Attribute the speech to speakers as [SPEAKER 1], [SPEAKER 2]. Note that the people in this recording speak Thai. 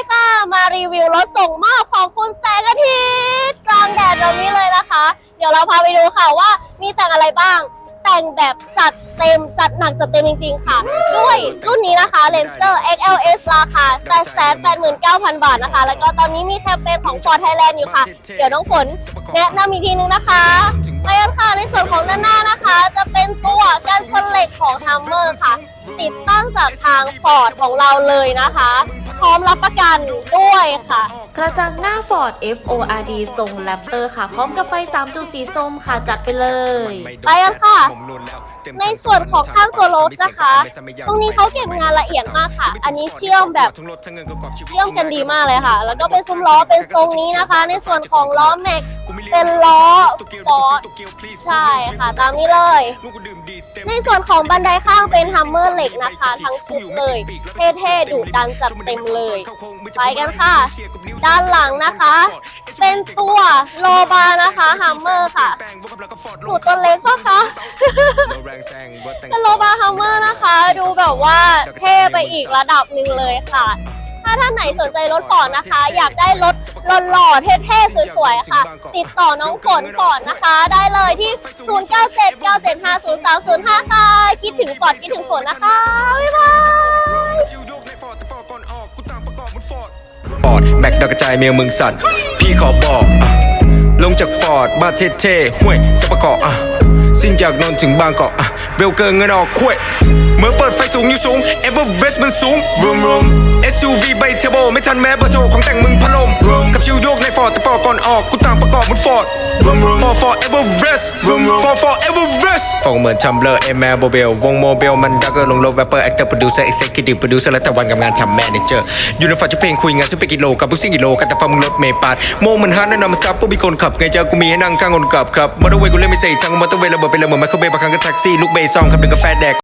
[SPEAKER 1] ดีค่ะ มารีวิวรถส่งมอบของคุณแสงอาทิตย์กลางแดดแบบนี้เลยนะคะ เดี๋ยวเราพาไปดูค่ะว่ามีแต่งอะไรบ้าง แต่งแบบจัดเต็มจัดหนักจัดเต็มจริงๆค่ะ ด้วยรุ่นนี้นะคะ Lancer XLS ราคา889,000 บาทนะคะ แล้วก็ตอนนี้มีแคมเปญของ Ford Thailand อยู่ค่ะ เดี๋ยวน้องฝนแนะนำอีกทีนึงนะคะไปกันค่ะในส่วนของด้านหน้านะคะ จะเป็นตัวกันชน ติดตั้งจากทาง Ford ของเราเลยนะคะ พร้อมรับประกันด้วยค่ะ
[SPEAKER 2] กระจังหน้า Ford FORD ทรง Raptor ค่ะ พร้อมกับไฟ3จุดสีส้มค่ะ จัดไปเลย
[SPEAKER 1] ไปกันค่ะ ในส่วนของข้างตัวรถนะคะ ตรงนี้เขาเก็บงานละเอียดมากค่ะ อันนี้เชื่อมแบบเชื่อมกันดีมากเลยค่ะ แล้วก็เป็นซุ้มล้อเป็นทรงนี้นะคะ ในส่วนของล้อแม็ก เป็นล้อฟอร์ดใช่ค่ะ ตามนี้เลย ในส่วนของบันไดข้างเป็นฮัมเมอร์เหล็กนะคะ ทั้งชุดเลย เท่ๆดุดันจัดเต็มเลย ไปกันค่ะ ด้านหลังนะคะ เป็นตัวโลบานะคะฮัมเมอร์ค่ะหนูตัวเล็กปะคะเป็นโลบาฮัมเมอร์นะคะ ดูแบบว่าเท่ไปอีกระดับหนึ่งเลยค่ะ ถ้าท่านไหนสนใจรถก่อนนะคะ อยากได้รถหล่อๆเท่ๆสวยๆค่ะ ติดต่อน้องฝนก่อนนะคะ ได้เลยที่ 0979750305 ค่ะ คิดถึงฟอร์ดคิดถึงฝนนะคะ บ๊ายบาย
[SPEAKER 3] ฟอร์ดแม็กดาวกระจายเมียมึงสั่น พี่ขอบอกอะลงจากฟอร์ดบ้านเท่ๆห้วยสปะเกาะอะสิ้นจากนนท์ถึงบางกอกอะเร็วเกินเงินออกคุยเมื่อเปิดไฟสูงอยู่สูง เอเวอร์เรสมันสูงรูมรูม SUV ใบเทเบิลไม่ทันแม้เบอร์โทรของแต่งมึงพะลมรูมกับชิวโยกในฟอร์ดแต่ฟอร์ดก่อนออกกูต่างประกอบเหมือนฟอร์ดรูมรูม for for Everest รูมรูม for for Everest ฟองเหมือนทัมเบลอร์เอแมโบเบลวงโมเบลมันดักเกอร์ลงโลแรปเปอร์แอคเตอร์โปรดิวเซอร์เอ็กเซคิวทีฟโปรดิวเซอร์และแต่วันกับงานทำแมเนเจอร์อยู่ในฝันจะเพลงคุยงานซึ่งเป็นกิโลกับบุซิ่งกิโลกันแต่ฟังมึงรถเมย์ปาดโมเหมือนฮาร์ดแนะนำมาซับก็มีคนขับไงเจอกูมีให้นั่งข้างคนขับครับมอเตอร์เวย์กูเล่นไม่เสร็จจังมอเตอร์เวย์ระเบิดไปเลยเหมือนไมโครเวฟบางครั้งก็แท็กซี่ลูกเบย์ซองขับเป็นกาแฟแดก